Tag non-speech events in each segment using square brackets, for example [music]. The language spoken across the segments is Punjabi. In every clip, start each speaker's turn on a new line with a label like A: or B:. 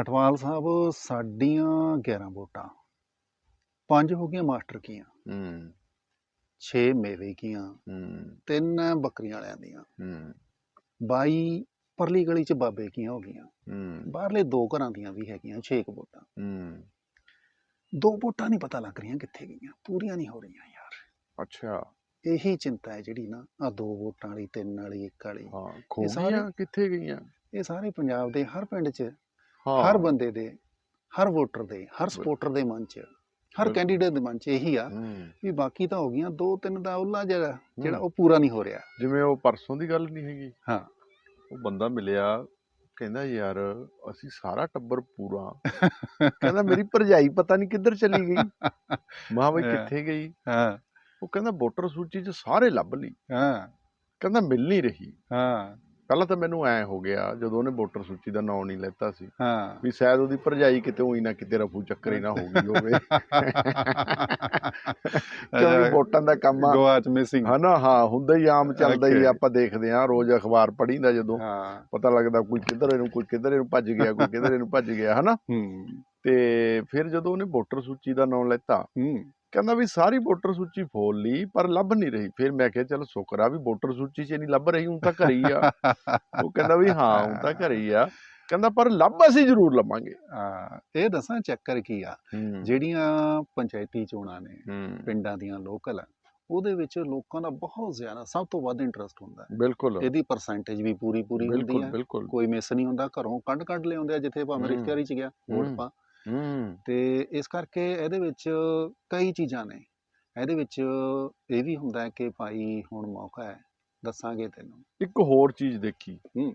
A: ਅਟਵਾਲ ਸਾਹਿਬ ਸਾਡੀਆਂ 11 ਵੋਟਾਂ। ਪੰਜ ਹੋ ਗਈਆਂ ਮਾਸਟਰ ਕੀਆਂ।
B: ਹੂੰ।
A: 6 ਮੇਵੇ ਕੀਆਂ।
B: ਹੂੰ।
A: ਤਿੰਨ ਬੱਕਰੀਆਂ ਵਾਲਿਆਂ ਦੀਆਂ।
B: ਹੂੰ।
A: 22 ਪਰਲੀ ਗਲੀ ਚ ਬਾਬੇ ਕੀਆਂ ਹੋ ਗਈਆਂ।
B: ਹੂੰ।
A: ਬਾਹਰਲੇ ਦੋ ਘਰਾਂ ਦੀਆਂ ਵੀ ਹੈਗੀਆਂ 6 ਵੋਟਾਂ।
B: ਹੂੰ।
A: ਦੋ ਵੋਟਾਂ ਨਹੀਂ ਪਤਾ ਲੱਗ ਰਹੀਆਂ ਕਿੱਥੇ ਗਈਆਂ। ਪੂਰੀਆਂ ਨਹੀਂ ਹੋ ਰਹੀਆਂ ਯਾਰ।
B: ਅੱਛਾ।
A: ਇਹੀ ਚਿੰਤਾ ਹੈ ਜਿਹੜੀ ਨਾ ਆ ਦੋ ਵੋਟਾਂ ਵਾਲੀ ਤਿੰਨ ਵਾਲੀ ਇੱਕ ਵਾਲੀ।
B: ਹਾਂ ਖੋ
A: ਸਾਰੇ-
B: ਗਈਆਂ ਕਿੱਥੇ ਗਈਆਂ?
A: ਇਹ ਸਾਰੇ ਪੰਜਾਬ ਦੇ ਹਰ ਪਿੰਡ 'ਚ
B: ਹਾਂ।
A: ਹਰ ਬੰਦੇ ਦੇ ਹਰ ਵੋਟਰ ਦੇ ਹਰ ਸਪੋਰਟਰ ਦੇ ਮਨ 'ਚ ਹਰ। ਕੈਂਡੀਡੇਟ ਦੇ ਮਨ 'ਚ ਇਹੀ ਆ ਵੀ ਬਾਕੀ ਤਾਂ ਹੋ ਗਈਆਂ ਦੋ ਤਿੰਨ ਦਾ ਉਹਲਾ ਜਿਹੜਾ ਜਿਹੜਾ। ਉਹ ਪੂਰਾ ਨਹੀਂ ਹੋ ਰਿਹਾ।
B: ਜਿਵੇਂ ਉਹ ਪਰਸੋਂ ਦੀ ਗੱਲ ਨਹੀਂ ਹੈਗੀ।
A: ਹਾਂ।
B: ਉਹ ਬੰਦਾ ਮਿਲਿਆ ਕਹਿੰਦਾ ਯਾਰ ਅਸੀਂ ਸਾਰਾ ਟੱਬਰ ਪੂਰਾ। [laughs] ਕਹਿੰਦਾ ਮੇਰੀ ਭਰਜਾਈ ਪਤਾ ਨਹੀਂ ਕਿੱਧਰ ਚਲੀ ਗਈ। [laughs] ਮਾਂ ਬਈ। ਕਿੱਥੇ ਗਈ?
A: ਹਾਂ।
B: ਉਹ ਕਹਿੰਦਾ ਵੋਟਰ ਸੂਚੀ 'ਚ ਸਾਰੇ ਲੱਭ ਲਈ।
A: ਹਾਂ।
B: ਕਹਿੰਦਾ ਮਿਲ ਨਹੀਂ ਰਹੀ।
A: ਹਾਂ।
B: ਪਹਿਲਾਂ ਤਾਂ ਮੈਨੂੰ ਐ ਹੋ ਗਿਆ ਜਦੋਂ ਉਹਨੇ ਵੋਟਰ ਸੂਚੀ ਦਾ ਨਾਂ ਨਹੀਂ ਲੈਤਾ ਸੀ
A: ਹਾਂ।
B: ਵੀ ਸ਼ਾਇਦ ਉਹਦੀ ਭਰਜਾਈ ਕਿਤੇ ਹੋਈ ਨਾ ਕਿਤੇ ਰਫੂ ਚੱਕਰ ਹੀ ਨਾ ਹੋ ਗਈ ਹੋਵੇ ਕਿਉਂਕਿ ਵੋਟਾਂ ਦਾ ਕੰਮ ਆ।
A: ਗੋਆ ਚ ਮਿਸਿੰਗ
B: ਹਨਾ ਹਾਂ ਹੁੰਦਾ ਹੀ ਆਮ ਚੱਲਦਾ ਹੀ. ਆਪਾਂ ਦੇਖਦੇ ਆ ਰੋਜ਼ ਅਖਬਾਰ ਪੜ੍ਹੀਦਾ ਜਦੋਂ। ਪਤਾ ਲੱਗਦਾ ਕੋਈ ਕਿੱਧਰ ਇਹਨੂੰ ਕੋਈ ਕਿੱਧਰ ਇਹਨੂੰ ਭੱਜ ਗਿਆ ਕੋਈ ਕਿੱਧਰ ਇਹਨੂੰ ਭੱਜ ਗਿਆ ਹਨਾ?
A: ਹੂੰ।
B: ਤੇ ਫਿਰ ਜਦੋਂ ਉਹਨੇ ਵੋਟਰ ਸੂਚੀ ਦਾ ਨਾਮ ਲੈਤਾ
A: ਹੂੰ।
B: ਕਹਿੰਦਾ ਵੀ ਸਾਰੀ ਵੋਟਰ ਸੂਚੀ ਫੋਲ ਲਈ ਪਰ ਲੱਭ ਨਹੀਂ ਰਹੀ। ਫਿਰ ਮੈਂ ਕਿਹਾ ਚਲ ਸ਼ੁਕਰ ਆ ਵੀ ਵੋਟਰ ਸੂਚੀ 'ਚ ਨਹੀਂ ਲੱਭ ਰਹੀ ਹੁਣ ਤਾਂ ਘਰੇ ਹੀ ਆ। ਉਹ ਕਹਿੰਦਾ ਵੀ ਹਾਂ ਹੁਣ ਤਾਂ ਘਰੇ ਹੀ ਆ। ਕਹਿੰਦਾ ਪਰ ਲੱਭ ਅਸੀਂ ਜ਼ਰੂਰ ਲਵਾਂਗੇ
A: ਹਾਂ ਇਹ ਦੱਸਾਂ ਚੱਕਰ ਕੀ ਆ? ਜਿਹੜੀਆਂ ਪੰਚਾਇਤੀ ਚੋਣਾਂ ਨੇ ਪਿੰਡਾਂ ਦੀਆਂ ਲੋਕਲ ਉਹਦੇ ਵਿੱਚ ਲੋਕਾਂ ਦਾ ਬਹੁਤ ਜ਼ਿਆਦਾ ਸਭ ਤੋਂ ਵੱਧ ਇੰਟਰਸਟ ਹੁੰਦਾ ਹੈ।
B: ਬਿਲਕੁਲ।
A: ਇਹਦੀ ਪਰਸੈਂਟੇਜ ਵੀ ਪੂਰੀ ਪੂਰੀ ਹੁੰਦੀ ਹੈ। ਕੋਈ ਮਿਸ ਨਹੀਂ ਹੁੰਦਾ ਘਰੋਂ ਕੱਢ ਕੱਢ ਲਿਆਉਂਦੇ ਆ ਜਿੱਥੇ ਭਾਵੇਂ। ਰਿਸ਼ਤੇਦਾਰੀ ਚ ਗਿਆ ਵੋਟ। ਪਾ।
B: ਹੂੰ।
A: ਤੇ ਇਸ ਕਰਕੇ ਇਹਦੇ ਵਿੱਚ ਕਈ ਚੀਜ਼ਾਂ ਨੇ। ਇਹਦੇ ਵਿੱਚ ਇਹ ਵੀ ਹੁੰਦਾ ਹੈ ਕਿ ਭਾਈ ਹੁਣ ਮੌਕਾ ਹੈ ਦੱਸਾਂਗੇ ਤੈਨੂੰ।
B: ਇੱਕ ਹੋਰ ਚੀਜ਼ ਦੇਖੀ।
A: ਹੂੰ।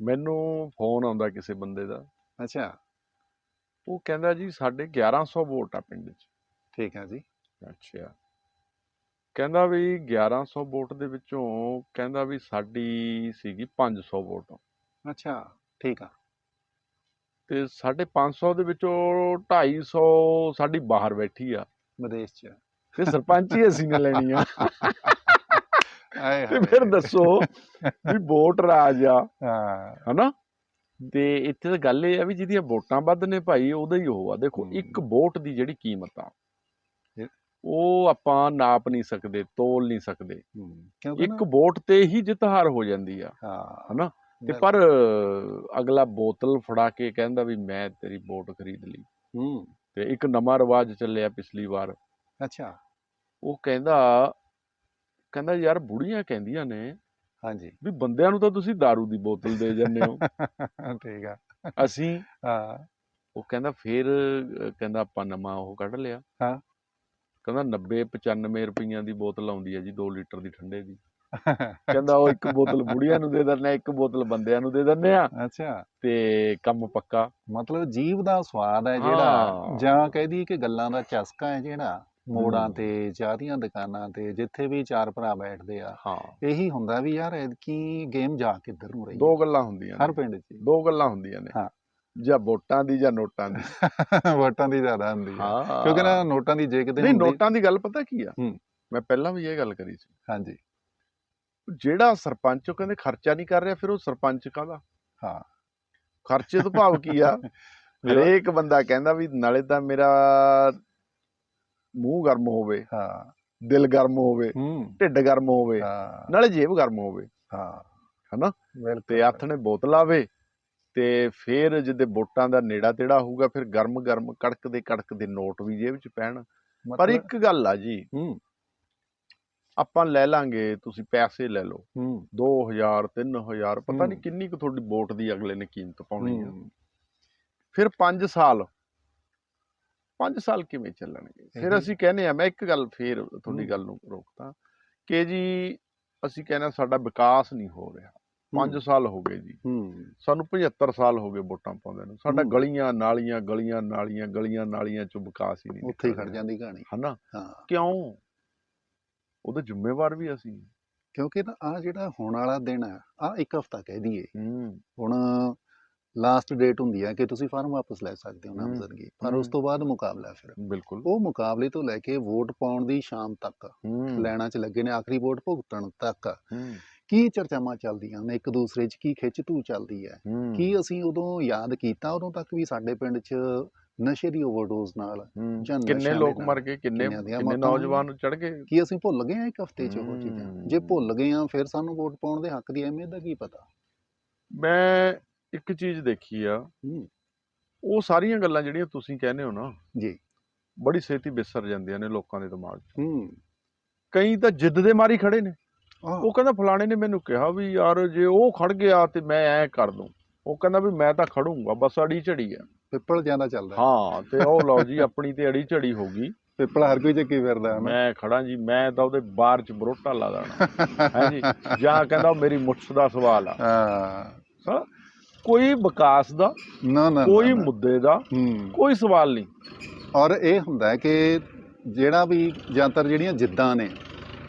B: ਮੈਨੂੰ ਫੋਨ ਆਉਂਦਾ ਕਿਸੇ ਬੰਦੇ ਦਾ।
A: ਅੱਛਾ।
B: ਉਹ ਕਹਿੰਦਾ ਜੀ ਸਾਡੇ 1100 ਵੋਟ ਆ ਪਿੰਡ 'ਚ।
A: ਠੀਕ ਹੈ ਜੀ।
B: ਅੱਛਾ। ਕਹਿੰਦਾ ਵੀ 1100 ਵੋਟ ਦੇ ਵਿੱਚੋਂ ਕਹਿੰਦਾ ਵੀ ਸਾਡੀ ਸੀਗੀ 500 ਵੋਟ।
A: ਅੱਛਾ ਠੀਕ ਆ।
B: ਤੇ ਸਾਡੇ 500 ਦੇ ਵਿੱਚੋਂ 250 ਸਾਡੀ ਬਾਹਰ ਬੈਠੀ ਆ।
A: ਵਿਦੇਸ਼ ਚ।
B: ਤੇ ਸਰਪੰਚ ਹੀ ਅਸੀਂ ਨੇ ਲੈਣੀ ਆ
A: ਆਏ
B: ਤੇ ਫਿਰ ਦੱਸੋ ਵੀ ਵੋਟ ਰਾਜ ਆ
A: ਹਾਂ।
B: ਹਨਾ? ਤੇ ਇੱਥੇ ਤਾਂ ਗੱਲ ਇਹ ਆ ਵੀ ਜਿਹਦੀਆਂ ਵੋਟਾਂ ਵੱਧ ਨੇ ਭਾਈ ਉਹਦਾ ਹੀ ਉਹ ਆ। ਦੇਖੋ। ਇੱਕ ਵੋਟ ਦੀ ਜਿਹੜੀ ਕੀਮਤ ਆ ਉਹ ਆਪਾਂ ਨਾਪ ਨਹੀਂ ਸਕਦੇ ਤੋਲ ਨਹੀਂ ਸਕਦੇ। ਇੱਕ ਵੋਟ ਤੇ ਹੀ ਜਿੱਤ ਹਾਰ ਹੋ ਜਾਂਦੀ ਆ।
A: ਹਾਂ।
B: ਹਨਾ? ਤੇ। ਪਰ ਅਗਲਾ ਬੋਤਲ ਫੜਾ ਕੇ ਕਹਿੰਦਾ ਵੀ ਮੈਂ ਤੇਰੀ ਵੋਟ ਖਰੀਦ ਲਈ।
A: ਹੂੰ।
B: ਤੇ ਇੱਕ ਨਵਾਂ ਰਿਵਾਜ ਚੱਲਿਆ ਪਿਛਲੀ ਵਾਰ।
A: ਅੱਛਾ।
B: ਉਹ ਕਹਿੰਦਾ ਕਹਿੰਦਾ ਯਾਰ ਬੁੜੀਆਂ ਕਹਿੰਦੀਆਂ ਨੇ
A: ਹਾਂਜੀ।
B: ਵੀ ਬੰਦਿਆਂ ਨੂੰ ਤਾਂ ਤੁਸੀਂ दारू ਦੀ ਬੋਤਲ ਦੇ ਜਾਂਦੇ ਹੋ। [laughs]
A: ਠੀਕ ਆ।
B: ਅਸੀਂ
A: ਹਾਂ।
B: ਉਹ ਕਹਿੰਦਾ ਫੇਰ ਕਹਿੰਦਾ ਆਪਾਂ ਨਵਾਂ ਉਹ ਕੱਢ ਲਿਆ।
A: ਹਾਂ।
B: ਕਹਿੰਦਾ 90 95 ਰੁਪਈਆਂ ਦੀ ਬੋਤਲ ਆਉਂਦੀ ਹੈ ਜੀ 2 ਲੀਟਰ ਦੀ ਠੰਡੇ ਦੀ। ਕਹਿੰਦਾ ਉਹ ਇੱਕ ਬੋਤਲ ਬੁੜੀਆਂ ਨੂੰ ਦੇ ਦਿੰਦੇ ਆ ਇੱਕ ਬੋਤਲ ਬੰਦਿਆਂ ਨੂੰ ਦੇ ਦਿੰਦੇ ਆ।
A: ਅੱਛਾ।
B: ਤੇ ਕੰਮ ਪੱਕਾ।
A: ਮਤਲਬ ਜੀਵ ਦਾ ਸਵਾਦ ਹੈ ਜਿਹੜਾ। ਜਾਂ ਕਹਿ ਦਈਏ ਕਿ ਗੱਲਾਂ ਦਾ ਚਸਕਾ ਹੈ ਜਿਹੜਾ ਮੋੜਾਂ। ਤੇ ਚਾਹ ਦੀਆਂ ਦੁਕਾਨਾਂ ਤੇ ਜਿੱਥੇ ਵੀ ਚਾਰ ਭਰਾ ਬੈਠਦੇ ਆ। ਇਹੀ ਹੁੰਦਾ ਵੀ ਯਾਰ ਐਤਕੀ ਗੇਮ ਜਾ ਕਿੱਧਰ ਨੂੰ ਰਹੀ
B: ਦੋ। ਗੱਲਾਂ ਹੁੰਦੀਆਂ
A: ਹਰ ਪਿੰਡ 'ਚ।
B: ਦੋ ਗੱਲਾਂ ਹੁੰਦੀਆਂ ਨੇ।
A: ਹਾਂ।
B: ਜਾਂ ਵੋਟਾਂ ਦੀ ਜਾਂ ਨੋਟਾਂ ਦੀ। [laughs]
A: ਵੋਟਾਂ ਦੀ ਜ਼ਿਆਦਾ ਹੁੰਦੀ ਹੈ। ਕਿਉਂਕਿ ਨਾ ਨੋਟਾਂ ਦੀ ਜੇ ਕਿਤੇ
B: ਨਹੀਂ ਨੋਟਾਂ ਦੀ ਗੱਲ ਪਤਾ ਕੀ ਆ। ਮੈਂ ਪਹਿਲਾਂ ਵੀ ਇਹ ਗੱਲ ਕਰੀ ਸੀ।
A: ਹਾਂਜੀ।
B: ਜਿਹੜਾ ਸਰਪੰਚ ਉਹ ਕਹਿੰਦੇ ਖਰਚਾ ਨਹੀਂ ਕਰ ਰਿਹਾ ਫਿਰ ਉਹ ਸਰਪੰਚ ਕਾਹਦਾ?
A: ਹਾਂ।
B: ਖਰਚੇ ਤੋਂ ਭਾਵ ਕੀ ਆ? [laughs] ਹਰੇਕ ਬੰਦਾ ਕਹਿੰਦਾ ਵੀ ਨਾਲੇ ਤਾਂ ਮੇਰਾ ਮੂੰਹ ਗਰਮ ਹੋਵੇ
A: ਹਾਂ।
B: ਦਿਲ ਗਰਮ ਹੋਵੇ ਢਿੱਡ ਗਰਮ ਹੋਵੇ
A: ਹਾਂ।
B: ਨਾਲੇ ਜੇਬ ਗਰਮ ਹੋਵੇ।
A: ਹਾਂ।
B: ਹਨਾ? ਤੇ ਹੱਥ ਨੇ ਬੋਤਲ ਆਵੇ ਤੇ ਫਿਰ ਜਿੱਦੇ ਵੋਟਾਂ ਦਾ ਨੇੜਾ ਤੇੜਾ ਹੋਊਗਾ ਫਿਰ ਗਰਮ ਗਰਮ ਕੜਕਦੇ ਕੜਕਦੇ ਨੋਟ ਵੀ ਜੇਬ 'ਚ ਪੈਣ। ਪਰ ਇੱਕ ਗੱਲ ਆ ਜੀ
A: ਹੂੰ।
B: ਆਪਾਂ ਲੈ ਲਾਂਗੇ ਤੁਸੀਂ ਪੈਸੇ ਲੈ ਲਓ।
A: ਹੂੰ।
B: 2000 3000 ਪਤਾ ਨਹੀਂ। ਕਿੰਨੀ ਕੁ ਤੁਹਾਡੀ ਵੋਟ ਦੀ ਅਗਲੇ ਨੇ ਕੀਮਤ ਪਾਉਣੀ ਆ।
A: ਹੂੰ।
B: ਫਿਰ 5 ਸਾਲ। 5 ਸਾਲ ਕਿਵੇਂ ਚੱਲਣਗੇ? ਫਿਰ ਅਸੀਂ ਕਹਿੰਦੇ ਆ ਮੈਂ ਇੱਕ ਗੱਲ ਫੇਰ ਤੁਹਾਡੀ। ਗੱਲ ਨੂੰ ਰੋਕਤਾ ਕਿ ਜੀ ਅਸੀਂ ਕਹਿੰਦੇ ਸਾਡਾ ਵਿਕਾਸ ਨਹੀਂ ਹੋ ਰਿਹਾ। 5 ਸਾਲ ਹੋ ਗਏ ਜੀ। ਸਾਨੂੰ 75 ਸਾਲ ਹੋ ਗਏ ਵੋਟਾਂ ਪਾਉਂਦੇ ਨੂੰ। ਸਾਡਾ। ਗਲੀਆਂ ਨਾਲੀਆਂ ਗਲੀਆਂ ਨਾਲੀਆਂ ਗਲੀਆਂ ਨਾਲੀਆਂ ਚ ਵਿਕਾਸ ਹੀ ਨਹੀਂ
A: ਉੱਥੇ ਹੀ ਖੜ। ਜਾਂਦੀ ਕਹਾਣੀ।
B: ਹਨਾ? ਕਿਉਂ? ਉਹਦੇ ਜ਼ਿੰਮੇਵਾਰ ਵੀ ਅਸੀਂ।
A: ਕਿਉਂਕਿ ਨਾ ਆ ਜਿਹੜਾ ਹੁਣ ਵਾਲਾ ਦਿਨ ਹੈ ਆ ਇੱਕ ਹਫਤਾ ਕਹਿ ਦਈਏ। ਹੁਣ ਲਾਸਟ ਡੇਟ ਹੁੰਦੀ ਹੈ ਕਿ ਤੁਸੀਂ ਫਾਰਮ ਵਾਪਸ ਲੈ ਸਕਦੇ ਹੋ। ਨਾਮਜ਼ਦਗੀ ਪਰ ਉਸ। ਤੋਂ ਬਾਅਦ ਮੁਕਾਬਲਾ ਫਿਰ।
B: ਬਿਲਕੁਲ।
A: ਉਹ ਮੁਕਾਬਲੇ ਤੋਂ ਲੈ ਕੇ ਵੋਟ ਪਾਉਣ ਦੀ ਸ਼ਾਮ ਤੱਕ ਲੈਣਾ ਚ ਲੱਗੇ ਨੇ ਆਖਰੀ ਵੋਟ ਭੁਗਤਣ ਤੱਕ। ਕੀ ਚਰਚਾਵਾਂ ਚੱਲਦੀਆਂ ਨੇ ਇੱਕ ਦੂਸਰੇ 'ਚ ਕੀ ਖਿੱਚ ਧੂ ਚੱਲਦੀ ਹੂੰ, ਕੀ ਅਸੀਂ ਉਦੋਂ ਯਾਦ ਕੀਤਾ ਉਦੋਂ ਤੱਕ ਵੀ ਸਾਡੇ ਪਿੰਡ 'ਚ ਨਸ਼ੇ ਦੀ ਓਵਰਡੋਜ਼ ਨਾਲ ਜਾਂ
B: ਕਿੰਨੇ ਲੋਕ ਮਰ ਗਏ ਕਿੰਨੇ ਕਿੰਨੇ। ਨੌਜਵਾਨ ਚੜ ਗਏ?
A: ਕੀ ਅਸੀਂ ਭੁੱਲ ਗਏ ਆ ਇੱਕ ਹਫ਼ਤੇ 'ਚ ਉਹ ਚੀਜ਼ਾਂ? ਜੇ। ਭੁੱਲ ਗਏ ਆ ਫਿਰ ਸਾਨੂੰ ਵੋਟ ਪਾਉਣ ਦੇ ਹੱਕ ਦੀ ਅਹਿਮੀਅਤ ਦਾ ਕੀ ਪਤਾ?
B: ਮੈਂ ਇੱਕ ਚੀਜ਼ ਦੇਖੀ ਆ। ਉਹ ਸਾਰੀਆਂ ਗੱਲਾਂ ਜਿਹੜੀਆਂ ਤੁਸੀਂ ਕਹਿੰਦੇ ਹੋ ਨਾ
A: ਜੀ।
B: ਬੜੀ ਛੇਤੀ ਵਿਸਰ ਜਾਂਦੀਆਂ ਨੇ ਲੋਕਾਂ ਦੇ ਦਿਮਾਗ 'ਚ।
A: ਹੂੰ।
B: ਕਈ ਤਾਂ ਜਿੱਦ ਦੇ ਮਾਰੀ ਖੜੇ ਨੇ। ਉਹ ਕਹਿੰਦਾ ਫਲਾਣੇ ਨੇ ਮੈਨੂੰ ਕਿਹਾ ਵੀ ਯਾਰ ਜੇ ਉਹ ਖੜ ਗਿਆ ਤੇ ਮੈਂ ਐ ਕਰ ਦੂੰ। ਉਹ ਕਹਿੰਦਾ ਵੀ ਮੈਂ ਤਾਂ ਖੜੂੰਗਾ ਬਸ ਅੜੀ ਝੜੀ ਆ।
A: ਪਿੱਪਲ ਜ਼ਿਆਦਾ ਚੱਲਦਾ।
B: ਹਾਂ ਤੇ ਉਹ ਲਓ ਜੀ ਆਪਣੀ ਤੇ ਅੜੀ ਝੜੀ ਹੋ ਗਈ।
A: ਪਿੱਪਲ ਹਰ ਕੋਈ ਚੱਕੀ ਫਿਰਦਾ
B: ਮੈਂ ਖੜਾ ਜੀ ਮੈਂ ਤਾਂ ਉਹਦੇ ਬਾਰ ਚ ਬਰੋਟਾ ਲਾ ਦੇਣਾ। ਹੈ ਜੀ? ਜਾਂ ਕਹਿੰਦਾ ਮੇਰੀ ਮੁੱਛ ਦਾ ਸਵਾਲ ਆ।
A: ਹਾਂ।
B: ਕੋਈ ਵਿਕਾਸ ਦਾ
A: ਨਾ ਨਾ
B: ਕੋਈ। ਮੁੱਦੇ ਦਾ ਕੋਈ ਸਵਾਲ ਨਹੀਂ।
A: ਔਰ ਇਹ ਹੁੰਦਾ ਕਿ ਜਿਹੜਾ ਵੀ ਜ਼ਿਆਦਾਤਰ ਜਿਹੜੀਆਂ ਜਿੱਦਾਂ ਨੇ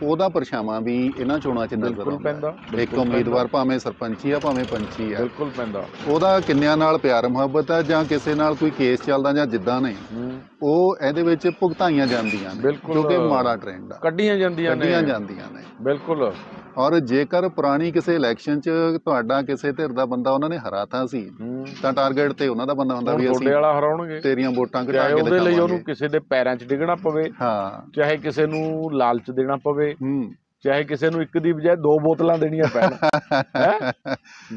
A: ਉਹਦਾ ਪਰਛਾਵਾਂ ਵੀ ਇਹਨਾਂ ਚੋਣਾਂ 'ਚ ਨਜ਼ਰ
B: ਬਿਲਕੁਲ
A: ਆਉਂਦਾ।
B: ਪੈਂਦਾ
A: ਇੱਕ
B: ਬਿਲਕੁਲ
A: ਉਮੀਦਵਾਰ ਭਾਵੇਂ ਸਰਪੰਚੀ ਆ ਭਾਵੇਂ ਪੰਚੀ ਆ।
B: ਬਿਲਕੁਲ ਪੈਂਦਾ।
A: ਉਹਦਾ ਕਿੰਨਿਆਂ ਨਾਲ ਪਿਆਰ ਮੁਹੱਬਤ ਹੈ ਜਾਂ ਕਿਸੇ ਨਾਲ ਕੋਈ ਕੇਸ ਚੱਲਦਾ ਜਾਂ ਜਿੱਦਾਂ ਨੇ
B: ਹੂੰ,
A: ਉਹ ਇਹਦੇ ਵਿੱਚ ਭੁਗਤਾਈਆਂ ਜਾਂਦੀਆਂ ਨੇ
B: ਬਿਲਕੁਲ।
A: ਜੋ ਕਿ ਮਾੜਾ ਟ੍ਰੈਂਡ ਆ।
B: ਕੱਢੀਆਂ ਜਾਂਦੀਆਂ ਨੇ।
A: ਕੱਢੀਆਂ ਜਾਂਦੀਆਂ ਨੇ।
B: ਬਿਲਕੁਲ।
A: ਔਰ ਜੇਕਰ ਪੁਰਾਣੀ ਕਿਸੇ ਇਲੈਕਸ਼ਨ 'ਚ ਤੁਹਾਡਾ ਕਿਸੇ ਧਿਰ ਦਾ ਬੰਦਾ ਉਹਨਾਂ ਨੇ ਹਰਾਤਾ ਸੀ
B: ਹੂੰ।
A: ਤਾਂ ਟਾਰਗੇਟ ਤੇ ਉਹਨਾਂ ਦਾ ਬੰਦਾ ਹੁੰਦਾ ਵੀ
B: ਤੁਹਾਡੇ
A: ਅਸੀਂ
B: ਵਾਲਾ ਹਰਾਉਣਗੇ।
A: ਤੇਰੀਆਂ ਵੋਟਾਂ ਘਟਾ
B: ਚਾਹੇ
A: ਕੇ
B: ਉਹਦੇ ਲਈ ਉਹਨੂੰ ਕਿਸੇ ਦੇ ਪੈਰਾਂ 'ਚ ਡਿੱਗਣਾ ਪਵੇ
A: ਹਾਂ।
B: ਚਾਹੇ ਕਿਸੇ ਨੂੰ ਲਾਲਚ ਦੇਣਾ ਪਵੇ
A: ਹੂੰ
B: ਚਾਹੇ ਕਿਸੇ ਨੂੰ ਇੱਕ ਦੀ ਬਜਾਏ ਦੋ ਬੋਤਲਾਂ ਦੇਣੀਆਂ ਪੈਣ ਹੈਂ?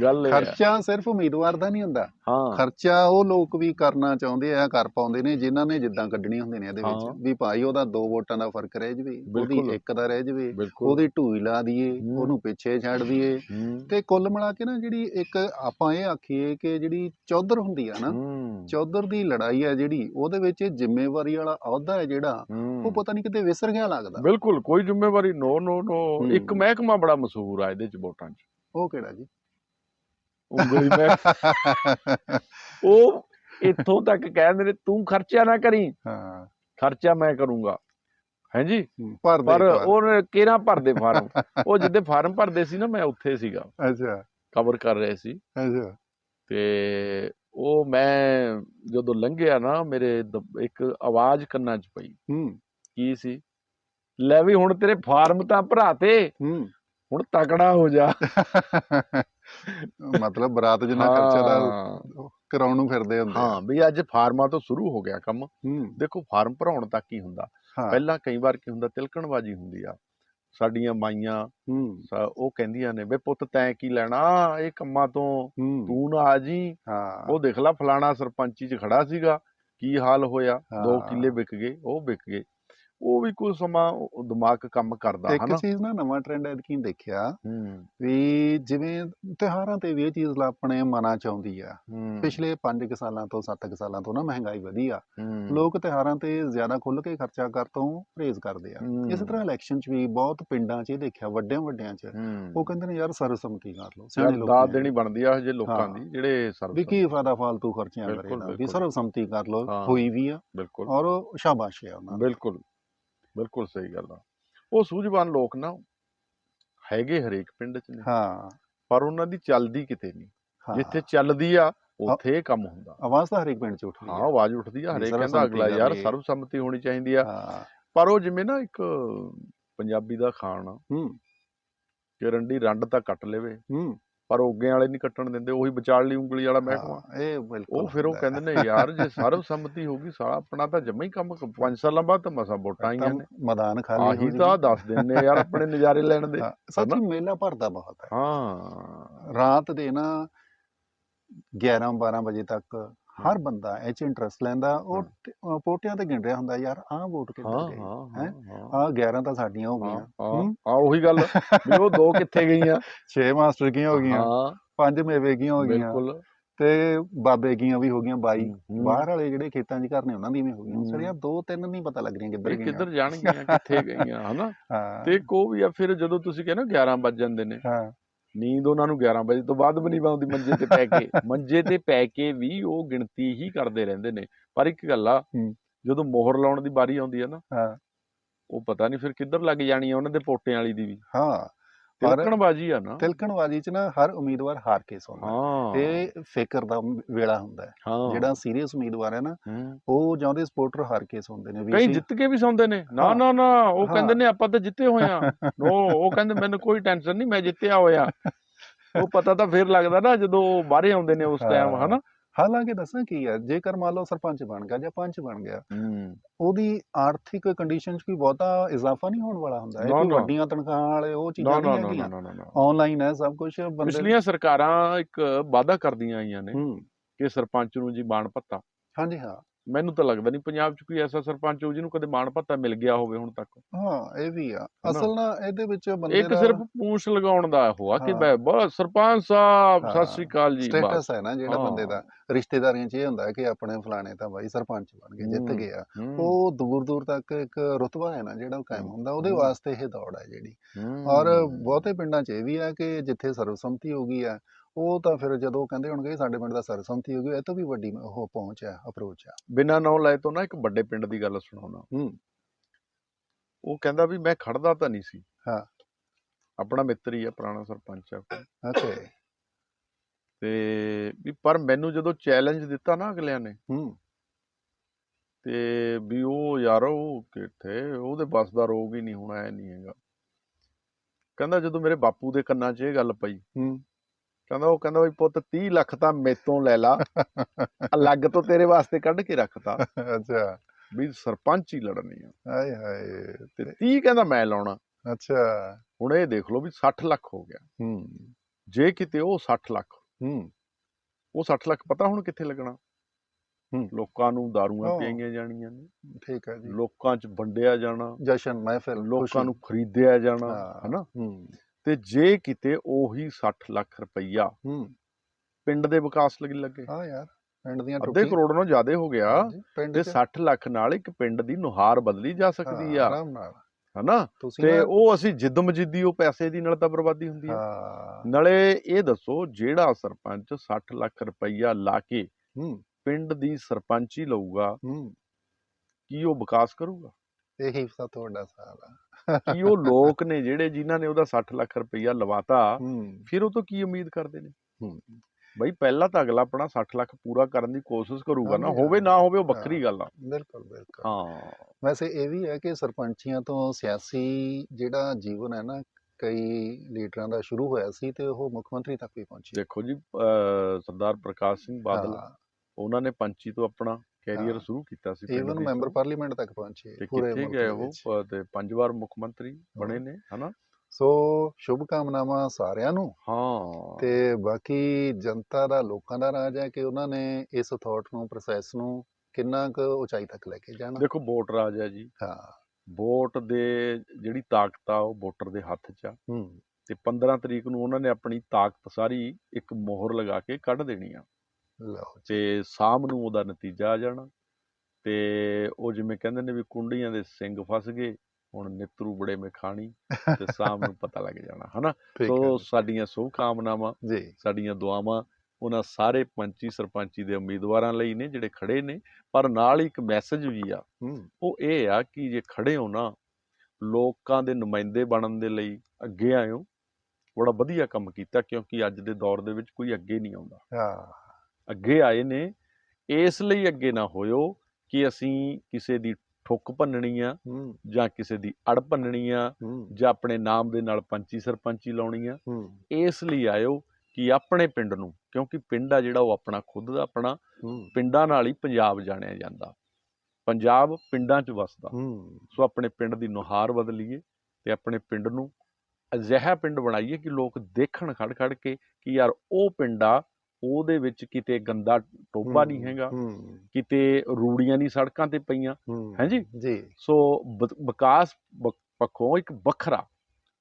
B: ਗੱਲ ਇਹ ਆ
A: ਖਰਚਾ ਸਿਰਫ ਉਮੀਦਵਾਰ ਦਾ ਨਹੀਂ ਹੁੰਦਾ
B: ਹਾਂ
A: ਖਰਚਾ ਉਹ ਲੋਕ ਵੀ ਕਰਨਾ ਚਾਹੁੰਦੇ ਆ ਕਰ ਪਾਉਂਦੇ ਨੇ ਜਿਨ੍ਹਾਂ ਨੇ ਜਿੱਦਾਂ ਕੱਢਣੀਆਂ ਹੁੰਦੀਆਂ ਨੇ ਇਹਦੇ। ਵਿੱਚ ਵੀ ਭਾਈ ਉਹਦਾ ਦੋ ਵੋਟਾਂ ਦਾ ਫ਼ਰਕ ਰਹਿ ਜਵੇ। ਉਹਦੀ ਇੱਕ ਦਾ ਰਹਿ ਜਵੇ ਉਹਦੀ ਢੂਈ ਲਾ ਦਈਏ। ਉਹਨੂੰ ਪਿੱਛੇ ਛੱਡ ਦਈਏ ਤੇ ਕੁੱਲ ਮਿਲਾ ਕੇ ਨਾ ਜਿਹੜੀ ਇੱਕ ਆਪਾਂ ਇਹ ਆਖੀਏ ਕਿ ਜਿਹੜੀ ਚੌਧਰ ਹੁੰਦੀ ਆ ਨਾ ਚੌਧਰ ਦੀ ਲੜਾਈ ਹੈ ਜਿਹੜੀ ਉਹਦੇ ਵਿੱਚ ਜ਼ਿੰਮੇਵਾਰੀ ਵਾਲਾ ਅਹੁਦਾ ਹੈ ਜਿਹੜਾ ਉਹ। ਪਤਾ ਨਹੀਂ ਕਿਤੇ ਵਿਸਰ ਗਿਆ ਲੱਗਦਾ
B: ਬਿਲਕੁਲ ਕੋਈ ਜ਼ਿੰਮੇਵਾਰੀ ਨੋ ਨੋ ਨੋ
A: ਹੂੰ।
B: ਇੱਕ ਮਹਿਕਮਾ ਬੜਾ ਮਸ਼ਹੂਰ ਆ ਇਹਦੇ ਚ ਵੋਟਾਂ 'ਚ।
A: ਉਹ ਕਿਹੜਾ ਜੀ?
B: ਉਂਗਲੀ ਮੈਂ [laughs] ਉਹ ਇੱਥੋਂ ਤੱਕ ਕਹਿੰਦੇ ਨੇ ਤੂੰ ਖਰਚਾ ਨਾ ਕਰੀ।
A: ਹਾਂ।
B: ਖਰਚਾ ਮੈਂ ਕਰੂੰਗਾ। ਹਾਂਜੀ ਪਰ। ਉਹ ਕਿਹੜਾ ਭਰਦੇ ਫਾਰਮ? ਉਹ [laughs] ਜਿੱਦੇ ਫਾਰਮ ਭਰਦੇ ਸੀ ਨਾ ਮੈਂ ਉੱਥੇ ਸੀਗਾ।
A: ਅੱਛਾ।
B: ਕਵਰ ਕਰ ਰਹੇ ਸੀ।
A: ਅੱਛਾ।
B: ਤੇ ਉਹ ਮੈਂ ਜਦੋਂ ਲੰਘਿਆ ਨਾ ਮੇਰੇ ਇੱਕ ਆਵਾਜ਼ ਕੰਨਾਂ 'ਚ ਪਈ।
A: ਹੂੰ।
B: ਕੀ ਸੀ? ਲੈ ਵੀ ਹੁਣ ਤੇਰੇ ਫਾਰਮ ਤਾਂ ਭਰਾਤੇ
A: ਹੂੰ।
B: ਹੁਣ ਤਕੜਾ ਹੋ ਜਾ। [laughs]
A: ਮਤਲਬ ਬਰਾਤ ਜਿੰਨਾ ਖਰਚਾ ਦਾ ਕਰਾਉਣ ਨੂੰ ਫਿਰਦੇ ਹੁੰਦੇ।
B: ਹਾਂ ਵੀ ਅੱਜ ਫਾਰਮਾਂ ਤੋਂ ਸ਼ੁਰੂ ਹੋ ਗਿਆ ਕੰਮ। ਦੇਖੋ ਫਾਰਮ ਭਰਾਉਣ ਤੱਕ ਹੀ ਹੁੰਦਾ? ਪਹਿਲਾਂ ਕਈ ਵਾਰ ਕੀ ਹੁੰਦਾ? ਤਿਲਕਣਬਾਜੀ ਹੁੰਦੀ ਆ। ਸਾਡੀਆਂ ਮਾਈਆਂ ਉਹ ਕਹਿੰਦੀਆਂ ਨੇ ਵੇ ਪੁੱਤ ਤੈਂ ਕੀ ਲੈਣਾ? ਇਹ ਕੰਮਾਂ ਤੋਂ ਤੂੰ ਨਾ ਆ ਜੀ।
A: ਹਾਂ।
B: ਉਹ ਦੇਖ ਲੈ ਫਲਾਣਾ ਸਰਪੰਚੀ 'ਚ ਖੜਾ ਸੀਗਾ। ਕੀ ਹਾਲ ਹੋਇਆ? ਦੋ
A: ਹਾਂ।
B: ਕਿੱਲੇ ਵਿਕ ਗਏ ਉਹ ਵਿਕ ਗਏ। ਉਹ ਵੀ ਕੋਈ ਸਮਾਂ ਦਿਮਾਗ ਕੰਮ ਕਰਦਾ
A: ਇੱਕ
B: ਹਨਾ?
A: ਚੀਜ਼ ਨਾ ਨਵਾਂ ਟ੍ਰੈਂਡ ਐਤਕੀ ਦੇਖਿਆ ਵੀ ਜਿਵੇਂ ਤਿਉਹਾਰਾਂ ਤੇ ਵੀ ਇਹ ਚੀਜ਼ ਆਪਣੇ ਮਨਾਂ ਚ ਆਉਂਦੀ ਆ। ਪਿਛਲੇ 5 ਸਾਲਾਂ ਤੋਂ 7 ਸਾਲਾਂ ਤੋਂ ਨਾ ਮਹਿੰਗਾਈ ਵਧੀ ਆ। ਲੋਕ ਤਿਉਹਾਰਾਂ ਤੇ ਜ਼ਿਆਦਾ ਖੁੱਲ ਕੇ ਖਰਚਾ ਕਰ ਤੋਂ ਪਰਹੇਜ਼ ਕਰਦੇ ਆ। ਇਸੇ ਤਰ੍ਹਾਂ ਇਲੈਕਸ਼ਨ ਚ ਵੀ ਬਹੁਤ ਪਿੰਡਾਂ 'ਚ ਇਹ ਦੇਖਿਆ ਵੱਡਿਆਂ ਵੱਡਿਆਂ 'ਚ। ਉਹ ਕਹਿੰਦੇ ਨੇ ਯਾਰ ਸਰਬਸੰਮਤੀ ਕਰ ਲਓ? ਸਿਆਣੇ ਲੋਕ
B: ਦਾਤ। ਦੇਣੀ ਬਣਦੀ ਆ ਜੇ ਲੋਕਾਂ। ਦੀ ਜਿਹੜੇ ਸਰਵ
A: ਵੀ ਕੀ ਫਾਇਦਾ ਫਾਲਤੂ ਖਰਚਿਆਂ ਕਰੇ ਨਾ? ਵੀ
B: ਬਿਲਕੁਲ।
A: ਸਰਬਸੰਮਤੀ ਕਰ ਲਓ। ਹੋਈ ਵੀ ਆ
B: ਬਿਲਕੁਲ।
A: ਔਰ ਸ਼ਾਬਾਸ਼ ਹੈ ਉਹਨਾਂ।
B: ਬਿਲਕੁਲ। ਬਿਲਕੁਲ ਸਹੀ ਗੱਲ ਆ। ਉਹ ਸੂਝਵਾਨ ਲੋਕ ਨਾ ਹੈਗੇ ਹਰੇਕ ਪਿੰਡ 'ਚ ਨੇ
A: ਹਾਂ।
B: ਪਰ ਉਹਨਾਂ ਦੀ ਚੱਲਦੀ ਕਿਤੇ ਨਹੀਂ। ਜਿੱਥੇ ਚੱਲਦੀ ਆ ਉੱਥੇ ਇਹ ਕੰਮ ਹੁੰਦਾ।
A: ਆਵਾਜ਼ ਤਾਂ ਹਰੇਕ ਪਿੰਡ 'ਚ ਉੱਠ ਰਹੀ
B: ਹਾਂ
A: ਹੈ
B: ਆਵਾਜ਼ ਉੱਠਦੀ ਆ ਹਰੇਕ ਕਹਿੰਦਾ ਅਗਲਾ ਯਾਰ। ਸਰਬਸੰਮਤੀ ਹੋਣੀ ਚਾਹੀਦੀ ਆ। ਪਰ ਉਹ ਜਿਵੇਂ ਨਾ ਇੱਕ ਪੰਜਾਬੀ ਦਾ ਖਾਣ ਆ
A: ਹੂੰ।
B: ਕਿ ਰੰਡੀ ਰੰਡ ਤਾਂ ਕੱਟ ਲਵੇ।
A: ਹੂੰ।
B: ਪਰ ਓਗੇ ਵਾਲੇ ਨਹੀਂ ਕੱਟਣ ਦਿੰਦੇ ਉਹੀ ਵਿਚਾਲਲੀ ਉਂਗਲੀ ਵਾਲਾ ਮਹਿਕਮਾ।
A: ਹਾਂ, ਇਹ ਬਿਲਕੁਲ
B: ਉਹ ਫਿਰ ਉਹ
A: ਹੁੰਦਾ। ਹੈ।
B: ਕਹਿੰਦੇ ਨੇ ਯਾਰ ਜੇ ਸਰਬਸੰਮਤੀ ਹੋਗੀ ਸਾਲਾ ਆਪਣਾ ਤਾਂ ਜਮਾ ਹੀ ਕੰਮ 5 ਸਾਲਾਂ ਬਾਅਦ ਤਾਂ ਮਸਾ ਵੋਟਾਂ ਆਈਆਂ ਨੇ।
A: ਮੈਦਾਨ ਖਾਲੀ ਹੋ
B: ਆਹੀ
A: ਜੀ।
B: ਤਾਂ ਦੱਸ ਦਿੰਨੇ ਯਾਰ ਆਪਣੇ ਨਜ਼ਾਰੇ ਲੈਣ ਦੇ
A: ਹਾਂ, ਸੱਚੀ ਮੇਲਾ ਭਰਦਾ ਬਹੁਤ ਹੈ।
B: ਹਾਂ।
A: ਰਾਤ ਦੇ ਨਾ 11 12 ਵਜੇ ਤੱਕ ਹਰ ਬੰਦਾ ਇਹ ਚ ਇੰਟਰਸਟ ਲੈਂਦਾ ਉਹ ਪੋਟਿਆਂ ਤੇ ਗਿਣ ਰਿਹਾ ਹੁੰਦਾ ਯਾਰ ਆਹ ਵੋਟ ਕਿੱਧਰ ਗਈ?
B: ਹਾਂ
A: ਹੈਂ?
B: ਹਾਂ
A: ਆਹ 11 ਤਾਂ ਸਾਡੀਆਂ ਹੋ ਗਈਆਂ?
B: ਹਾਂ ਉਹੀ ਗੱਲ ਵੀ ਉਹ ਦੋ ਕਿੱਥੇ ਗਈਆਂ? [laughs]
A: 6 ਮਾਸਟਰ ਕੀਆਂ ਹੋ ਗਈਆਂ। ਪੰਜ ਮੇਵੇ ਕੀਆਂ ਹੋ ਗਈਆਂ।
B: ਬਿਲਕੁਲ।
A: ਤੇ ਬਾਬੇ ਕੀਆਂ ਵੀ ਹੋ ਗਈਆਂ 22
B: ਹੂੰ।
A: ਬਾਹਰ ਵਾਲੇ ਜਿਹੜੇ ਖੇਤਾਂ 'ਚ ਘਰ ਨੇ ਉਹਨਾਂ ਦੀ ਵੀ ਹੋ ਗਈਆਂ। ਸੜੀਆਂ ਦੋ ਤਿੰਨ ਨਹੀਂ ਪਤਾ ਲੱਗ ਰਹੀਆਂ ਕਿੱਧਰ ਗਈਆਂ।
B: ਕਿੱਧਰ ਜਾਣਗੀਆਂ ਕਿੱਥੇ ਗਈਆਂ ਹਨਾ? [laughs] ਤੇ ਕੋ ਵੀ ਆ ਫਿਰ ਜਦੋਂ ਤੁਸੀਂ ਕਹਿੰਦੇ ਹੋ 11 ਵੱਜ ਜਾਂਦੇ ਨੇ
A: ਹਾਂ।
B: ਨੀਂਦ ਉਹਨਾਂ ਨੂੰ 11 ਵਜੇ ਤੋਂ ਬਾਅਦ ਵੀ ਨਹੀਂ ਆਉਂਦੀ ਮੰਜੇ ਤੇ ਪੈ ਕੇ। [laughs] ਮੰਜੇ ਤੇ ਪੈ ਕੇ ਵੀ ਉਹ ਗਿਣਤੀ ਹੀ ਕਰਦੇ ਰਹਿੰਦੇ ਨੇ। ਪਰ ਇੱਕ ਗੱਲ ਆ
A: ਹੂੰ।
B: ਜਦੋਂ ਮੋਹਰ ਲਾਉਣ ਦੀ ਵਾਰੀ ਆਉਂਦੀ ਆ ਨਾ
A: ਹਾਂ।
B: ਉਹ ਪਤਾ ਨਹੀਂ ਫਿਰ ਕਿੱਧਰ ਲੱਗ ਜਾਣੀ ਆ ਉਹਨਾਂ ਦੇ ਪੋਟਿਆਂ ਵਾਲੀ ਦੀ ਵੀ।
A: ਹਾਂ।
B: ਤਿਲਕਣਬਾਜੀ ਆ ਨਾ।
A: ਤਿਲਕਣਬਾਜ਼ੀ 'ਚ ਨਾ ਹਰ ਉਮੀਦਵਾਰ ਹਾਰ ਕੇ ਸੌਂਦਾ ਇਹ ਫਿਕਰ ਦਾ ਵੇਲਾ ਹੁੰਦਾ ਜਿਹੜਾ ਸੀਰੀਅਸ ਉਮੀਦਵਾਰ ਹੈ ਨਾ। ਉਹ ਚਾਹੁੰਦੇ ਸਪੋਰਟਰ ਹਾਰ ਕੇ ਸੌਂਦੇ ਨੇ ਵੀ
B: ਕਈ ਜਿੱਤ ਕੇ ਵੀ ਸੌਂਦੇ ਨੇ। ਨਾ। ਨਾ ਨਾ ਉਹ। ਕਹਿੰਦੇ ਨੇ ਆਪਾਂ ਤਾਂ ਜਿੱਤੇ ਹੋਏ ਆ ਉਹ ਉਹ ਕਹਿੰਦੇ ਮੈਨੂੰ ਕੋਈ ਟੈਨਸ਼ਨ ਨਹੀਂ ਮੈਂ ਜਿੱਤਿਆ ਹੋਇਆ। ਉਹ ਪਤਾ ਤਾਂ ਫਿਰ ਲੱਗਦਾ ਨਾ ਜਦੋਂ ਬਾਹਰੇ ਆਉਂਦੇ ਨੇ ਉਸ ਟਾਈਮ। ਹਨਾ?
A: ਹਾਲਾਂਕਿ ਦੱਸਾਂ ਕੀ ਹੈ ਜੇਕਰ ਮੰਨ ਲਓ ਸਰਪੰਚ ਬਣ ਗਿਆ ਜਾਂ ਪੰਚ ਬਣ ਗਿਆ ਉਹਦੀ ਆਰਥਿਕ ਕੰਡੀਸ਼ਨ 'ਚ ਕੋਈ ਬਹੁਤਾ ਇਜ਼ਾਫਾ ਨਹੀਂ ਹੋਣ ਵਾਲਾ ਹੁੰਦਾ ਇਹ
B: ਨਾ,
A: ਕੋਈ। ਵੱਡੀਆਂ ਤਨਖਾਹਾਂ ਵਾਲੇ ਉਹ ਚੀਜ਼ਾਂ ਨਹੀਂ ਹੈਗੀਆਂ। ਆਨਲਾਈਨ ਹੈ ਸਭ ਕੁਝ ਬੰਦੇ
B: ਪਿਛਲੀਆਂ ਸਰਕਾਰਾਂ ਇੱਕ ਵਾਅਦਾ ਕਰਦੀਆਂ ਆਈਆਂ ਨੇ
A: ਹੂੰ।
B: ਕਿ ਸਰਪੰਚ ਨੂੰ ਜੀ ਮਾਣ ਭੱਤਾ
A: ਹਾਂਜੀ ਹਾਂ।
B: ਮੈਨੂੰ ਤਾਂ ਲੱਗਦਾ ਨਹੀਂ ਪੰਜਾਬ 'ਚ ਕੋਈ ਐਸਾ ਸਰਪੰਚ ਹੋ ਜਿਹਨੂੰ ਕਦੇ ਮਾਣ ਭੱਤਾ ਮਿਲ ਗਿਆ ਹੋਵੇ ਹੁਣ ਤੱਕ
A: ਹਾਂ ਇਹ ਵੀ ਆ ਅਸਲ ਨਾ ਇਹਦੇ ਵਿੱਚ ਬੰਦੇ
B: ਇੱਕ
A: ਦਾ
B: ਸਿਰਫ ਪੂੰਛ ਲਗਾਉਣ ਦਾ ਹੋਆ ਕਿ
A: ਹਾਂ।
B: ਬੈ ਬਸ ਸਰਪੰਚ ਸਾਹਿਬ ਸਤਿ ਸ੍ਰੀ ਅਕਾਲ ਜੀ
A: ਸਟੇਟਸ ਹੈ ਨਾ ਜਿਹੜਾ ਬੰਦੇ। ਦਾ ਰਿਸ਼ਤੇਦਾਰੀਆਂ 'ਚ ਇਹ ਹੁੰਦਾ ਕਿ ਆਪਣੇ ਫਲਾਣੇ ਤਾਂ ਬਾਈ ਸਰਪੰਚ ਬਣ ਗਏ ਜਿੱਤ। ਗਏ ਆ ਉਹ ਦੂਰ ਦੂਰ ਤੱਕ ਇੱਕ ਰੁਤਬਾ ਹੈ ਨਾ ਜਿਹੜਾ ਉਹ ਕਾਇਮ ਹੁੰਦਾ ਉਹਦੇ। ਵਾਸਤੇ ਇਹ ਦੌੜ ਹੈ ਜਿਹੜੀ। ਔਰ ਬਹੁਤੇ ਪਿੰਡਾਂ 'ਚ ਇਹ ਵੀ ਆ ਕਿ ਜਿੱਥੇ ਸਰਵਸੰਮਤੀ ਹੋ ਗਈ ਆ ਉਹ ਤਾਂ ਫਿਰ ਜਦੋਂ ਕਹਿੰਦੇ ਹੋਣਗੇ ਸਾਡੇ ਪਿੰਡ ਦਾ ਸਰਵਸੰਮਤੀ ਹੋ ਗਈ ਇਹ ਤੋਂ ਵੀ ਵੱਡੀ ਉਹ ਪਹੁੰਚ ਆ ਅਪਰੋਚ ਆ
B: ਬਿਨਾਂ ਨਾਂ ਲਏ ਤੋਂ ਨਾ ਇੱਕ ਵੱਡੇ ਪਿੰਡ ਦੀ ਗੱਲ ਸੁਣਾਉਣਾ
A: ਹੂੰ।
B: ਉਹ ਕਹਿੰਦਾ ਵੀ ਮੈਂ ਖੜਦਾ ਤਾਂ ਨਹੀਂ ਸੀ।
A: ਹਾਂ।
B: ਆਪਣਾ ਮਿੱਤਰ ਹੀ ਆ ਪੁਰਾਣਾ ਸਰਪੰਚ ਆ।
A: ਓਕੇ
B: ਤੇ ਵੀ ਪਰ ਮੈਨੂੰ ਜਦੋਂ ਚੈਲੰਜ ਦਿੱਤਾ ਨਾ ਅਗਲਿਆਂ ਨੇ
A: ਹੂੰ।
B: ਤੇ ਵੀ ਉਹ ਯਾਰ ਉਹ ਕਿੱਥੇ? ਉਹਦੇ ਬਸ ਦਾ ਰੋਗ ਹੀ ਨਹੀਂ ਹੋਣਾ ਐ ਨਹੀਂ ਹੈਗਾ। ਕਹਿੰਦਾ ਜਦੋਂ ਮੇਰੇ ਬਾਪੂ ਦੇ ਕੰਨਾਂ 'ਚ ਇਹ ਗੱਲ ਪਈ
A: ਹੂੰ।
B: ਕਹਿੰਦਾ ਉਹ ਕਹਿੰਦਾ ਵੀ ਪੁੱਤ 30 ਲੱਖ ਤਾਂ ਮੇਤੋਂ ਲੈ ਲਾ। ਅਲੱਗ ਤੋਂ ਤੇਰੇ ਵਾਸਤੇ ਕੱਢ ਕੇ ਰੱਖਤਾ।
A: ਅੱਛਾ।
B: ਵੀ ਸਰਪੰਚ ਹੀ ਲੜਨੀ ਆ।
A: ਹਾਏ ਹਾਏ।
B: ਤੇ 30 ਕਹਿੰਦਾ ਮੈਂ ਲਾਉਣਾ।
A: ਅੱਛਾ।
B: ਹੁਣ ਇਹ ਦੇਖ ਲਓ ਵੀ 60 ਲੱਖ ਹੋ ਗਿਆ।
A: ਹੂੰ।
B: ਜੇ ਕਿਤੇ ਉਹ 60 ਲੱਖ
A: ਹੂੰ
B: ਉਹ 60 ਲੱਖ ਪਤਾ ਹੁਣ ਕਿੱਥੇ ਲੱਗਣਾ?
A: ਹੂੰ।
B: ਲੋਕਾਂ ਨੂੰ ਦਾਰੂਆਂ
A: ਹਾਂ।
B: ਪਿਆਈਆਂ ਜਾਣੀਆਂ ਨੇ।
A: ਠੀਕ ਹੈ ਜੀ।
B: ਲੋਕਾਂ 'ਚ ਵੰਡਿਆ ਜਾਣਾ।
A: ਜਸ਼ਨ ਮਹਿਫਿਲ
B: ਲੋਕਾਂ। ਨੂੰ ਖਰੀਦਿਆ ਜਾਣਾ
A: ਹਾਂ।
B: ਹਨਾ?
A: ਹੂੰ।
B: ਤੇ ਜੇ ਕਿਤੇ ਉਹੀ 60 ਲੱਖ ਰੁਪਈਆ
A: ਹੂੰ।
B: ਪਿੰਡ ਦੇ ਵਿਕਾਸ ਲਈ ਲੱਗੇ।
A: ਹਾਂ ਯਾਰ ਪਿੰਡ ਦੀਆਂ
B: ਅੱਧੇ ਕਰੋੜ ਨਾਲੋਂ ਜ਼ਿਆਦਾ ਹੋ ਗਿਆ ਤੇ
A: 'ਚ।
B: 60 ਲੱਖ ਨਾਲ ਇੱਕ ਪਿੰਡ ਦੀ ਨੁਹਾਰ ਬਦਲੀ ਜਾ ਸਕਦੀ ਆ।
A: ਆਰਾਮ ਨਾਲ।
B: ਹਨਾ? ਤੇ ਉਹ ਅਸੀਂ ਜਿੱਦ ਮਜਿੱਦੀ ਉਹ ਪੈਸੇ ਦੀ ਨਾਲ ਤਾਂ ਬਰਬਾਦੀ ਹੁੰਦੀ ਆ। ਨਾਲੇ ਇਹ ਦੱਸੋ ਜਿਹੜਾ ਸਰਪੰਚ 60 ਲੱਖ ਰੁਪਈਆ ਲਾ ਕੇ
A: ਹੂੰ।
B: ਪਿੰਡ ਦੀ ਸਰਪੰਚੀ ਲਊਗਾ
A: ਹੂੰ।
B: ਕੀ ਉਹ ਵਿਕਾਸ ਕਰੂਗਾ?
A: ਇਹੀ ਸਭ ਤੋਂ ਵੱਡਾ ਸਵਾਲ ਆ।
B: ਕੀ ਉਹ ਲੋਕ ਨੇ ਜਿਹੜੇ ਜਿਨ੍ਹਾਂ ਨੇ ਉਹਦਾ 60 ਲੱਖ ਰੁਪਈਆ ਲਵਾਤਾ ਫਿਰ ਉਹ ਤੋਂ ਕੀ ਉਮੀਦ ਕਰਦੇ ਨੇ? ਬਈ ਪਹਿਲਾਂ ਤਾਂ ਅਗਲਾ ਆਪਣਾ 60 ਲੱਖ ਪੂਰਾ ਕਰਨ ਦੀ ਕੋਸ਼ਿਸ਼ ਕਰੂਗਾ ਨਾ ਹੋਵੇ। ਨਾ ਹੋਵੇ ਉਹ ਵੱਖਰੀ ਗੱਲ ਆ।
A: ਬਿਲਕੁਲ ਬਿਲਕੁਲ।
B: ਹਾਂ।
A: ਵੈਸੇ ਇਹ ਵੀ ਹੈ ਕਿ ਸਰਪੰਚੀਆਂ ਤੋਂ ਸਿਆਸੀ ਜਿਹੜਾ ਜੀਵਨ ਹੈ ਨਾ ਕਈ ਲੀਡਰਾਂ ਦਾ ਸ਼ੁਰੂ ਹੋਇਆ ਸੀ ਤੇ ਉਹ ਮੁੱਖ ਮੰਤਰੀ ਤੱਕ ਵੀ ਪਹੁੰਚੇ।
B: ਦੇਖੋ ਜੀ ਸਰਦਾਰ ਪ੍ਰਕਾਸ਼ ਸਿੰਘ ਬਾਦਲ ਉਹਨਾਂ ਨੇ ਪੰਚੀ ਤੋਂ ਆਪਣਾ ਕੈਰੀਅਰ
A: ਹਾਂ।
B: ਸ਼ੁਰੂ ਕੀਤਾ ਸੀ ਦੀ
A: ਮੈਂਬਰ। ਪਾਰਲੀਮੈਂਟ ਤੱਕ ਪਹੁੰਚੇ ਪੂਰੇ
B: ਗਏ
A: ਦੇ
B: ਉਹ? ਤੇ ਪੰਜ ਵਾਰ ਮੁੱਖ ਮੰਤਰੀ ਬਣੇ
A: ਹਾਂ।
B: ਨੇ ਹਨਾ?
A: ਸੋ ਸ਼ੁਭ ਕਾਮਨਾਵਾਂ ਸਾਰਿਆਂ ਨੂੰ।
B: ਹਾਂ।
A: ਤੇ ਬਾਕੀ ਜਨਤਾ ਦਾ ਲੋਕਾਂ ਦਾ ਰਾਜ ਹੈ ਕਿ ਉਹਨਾਂ ਨੇ ਇਸ ਥਾਟ ਨੂੰ ਪ੍ਰੋਸੈਸ ਨੂੰ ਕਿੰਨਾ ਕੁ ਉਚਾਈ ਤੱਕ ਲੈ ਕੇ ਜਾਣਾ।
B: ਦੇਖੋ ਵੋਟ ਰਾਜ ਹੈ ਜੀ।
A: ਹਾਂ।
B: ਵੋਟ ਦੇ ਜਿਹੜੀ ਤਾਕਤ ਆ ਉਹ ਵੋਟਰ ਦੇ ਹੱਥ 'ਚ ਆ।
A: ਹੂੰ
B: ਤੇ 15 ਤਰੀਕ ਨੂੰ ਉਹਨਾਂ ਨੇ ਆਪਣੀ ਤਾਕਤ ਸਾਰੀ ਇੱਕ ਮੋਹਰ ਲਗਾ ਕੇ ਕੱਢ ਦੇਣੀ ਆ।
A: ਲਓ
B: ਤੇ ਸ਼ਾਮ ਨੂੰ ਉਹਦਾ ਨਤੀਜਾ ਆ ਜਾਣਾ। ਤੇ ਉਹ ਜਿਵੇਂ ਕਹਿੰਦੇ ਨੇ ਵੀ ਕੁੰਡੀਆਂ ਦੇ ਸਿੰਘ ਫਸ ਗਏ ਹੁਣ ਨਿਤਰੂ ਬੜੇ ਮਖਾਣੀ ਤੇ ਸ਼ਾਮ ਨੂੰ ਪਤਾ ਲੱਗ ਜਾਣਾ ਹਨਾ? ਸੋ ਸਾਡੀਆਂ ਸ਼ੁਭ ਕਾਮਨਾਵਾਂ
A: ਜੀ।
B: ਸਾਡੀਆਂ ਦੁਆਵਾਂ ਉਹਨਾਂ ਸਾਰੇ ਪੰਚੀ ਸਰਪੰਚੀ ਦੇ ਉਮੀਦਵਾਰਾਂ ਲਈ ਨੇ ਜਿਹੜੇ ਖੜੇ ਨੇ। ਪਰ ਨਾਲ ਇੱਕ ਮੈਸੇਜ ਵੀ ਆ ਉਹ ਇਹ ਆ ਕਿ ਜੇ ਖੜੇ ਹੋ ਨਾ ਲੋਕਾਂ ਦੇ ਨੁਮਾਇੰਦੇ ਬਣਨ ਦੇ ਲਈ ਅੱਗੇ ਆਇਓ। ਬੜਾ ਵਧੀਆ ਕੰਮ ਕੀਤਾ ਕਿਉਂਕਿ ਅੱਜ ਦੇ ਦੌਰ ਦੇ ਵਿੱਚ ਕੋਈ ਅੱਗੇ ਨਹੀਂ ਆਉਂਦਾ।
A: ਹਾਂ।
B: ਅੱਗੇ ਆਏ ਨੇ ਇਸ ਲਈ ਅੱਗੇ ਨਾ ਹੋਇਓ ਕਿ ਅਸੀਂ ਕਿਸੇ ਦੀ ਠੁੱਕ ਭੰਨਣੀ ਆ ਜਾਂ ਕਿਸੇ ਦੀ ਅੜ ਭੰਨਣੀ ਆ ਜਾਂ ਆਪਣੇ ਨਾਮ ਦੇ ਨਾਲ ਪੰਚੀ ਸਰਪੰਚੀ ਲਾਉਣੀ ਆ। ਇਸ ਲਈ ਆਇਓ ਕਿ ਆਪਣੇ ਪਿੰਡ ਨੂੰ ਕਿਉਂਕਿ ਪਿੰਡ ਆ ਜਿਹੜਾ ਉਹ ਆਪਣਾ ਖੁਦ ਦਾ ਆਪਣਾ ਪਿੰਡਾਂ ਨਾਲ ਹੀ ਪੰਜਾਬ ਜਾਣਿਆ ਜਾਂਦਾ। ਪੰਜਾਬ ਪਿੰਡਾਂ 'ਚ ਵਸਦਾ। ਸੋ ਆਪਣੇ ਪਿੰਡ ਦੀ ਨੁਹਾਰ ਬਦਲੀਏ ਤੇ ਆਪਣੇ ਪਿੰਡ ਨੂੰ ਅਜਿਹਾ ਪਿੰਡ ਬਣਾਈਏ ਕਿ ਲੋਕ ਦੇਖਣ ਖੜ ਖੜ ਕੇ ਕਿ ਯਾਰ ਉਹ ਪਿੰਡ ਆ ਉਹਦੇ ਵਿੱਚ ਕਿਤੇ ਗੰਦਾ ਟੋਬਾ ਨਹੀਂ ਹੈਗਾ ਕਿਤੇ ਰੂੜੀਆਂ ਨਹੀਂ ਸੜਕਾਂ ਤੇ ਪਈਆਂ
A: ਹੂੰ
B: ਹੈਂਜੀ
A: ਜੀ?
B: ਸੋ ਵਿਕਾਸ ਪੱਖੋਂ ਇੱਕ ਵੱਖਰਾ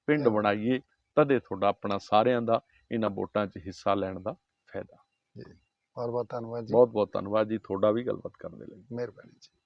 B: ਪਿੰਡ. ਬਣਾਈਏ ਤਦੇ ਤੁਹਾਡਾ ਆਪਣਾ ਸਾਰਿਆਂ ਦਾ ਇਹਨਾਂ ਵੋਟਾਂ 'ਚ ਹਿੱਸਾ ਲੈਣ ਦਾ ਫਾਇਦਾ।
A: ਬਹੁਤ ਬਹੁਤ ਧੰਨਵਾਦ ਜੀ।
B: ਬਹੁਤ ਬਹੁਤ ਧੰਨਵਾਦ ਜੀ ਤੁਹਾਡਾ ਵੀ ਗੱਲਬਾਤ ਕਰਨ ਦੇ ਲਈ।
A: ਮਿਹਰਬਾਨੀ ਜੀ।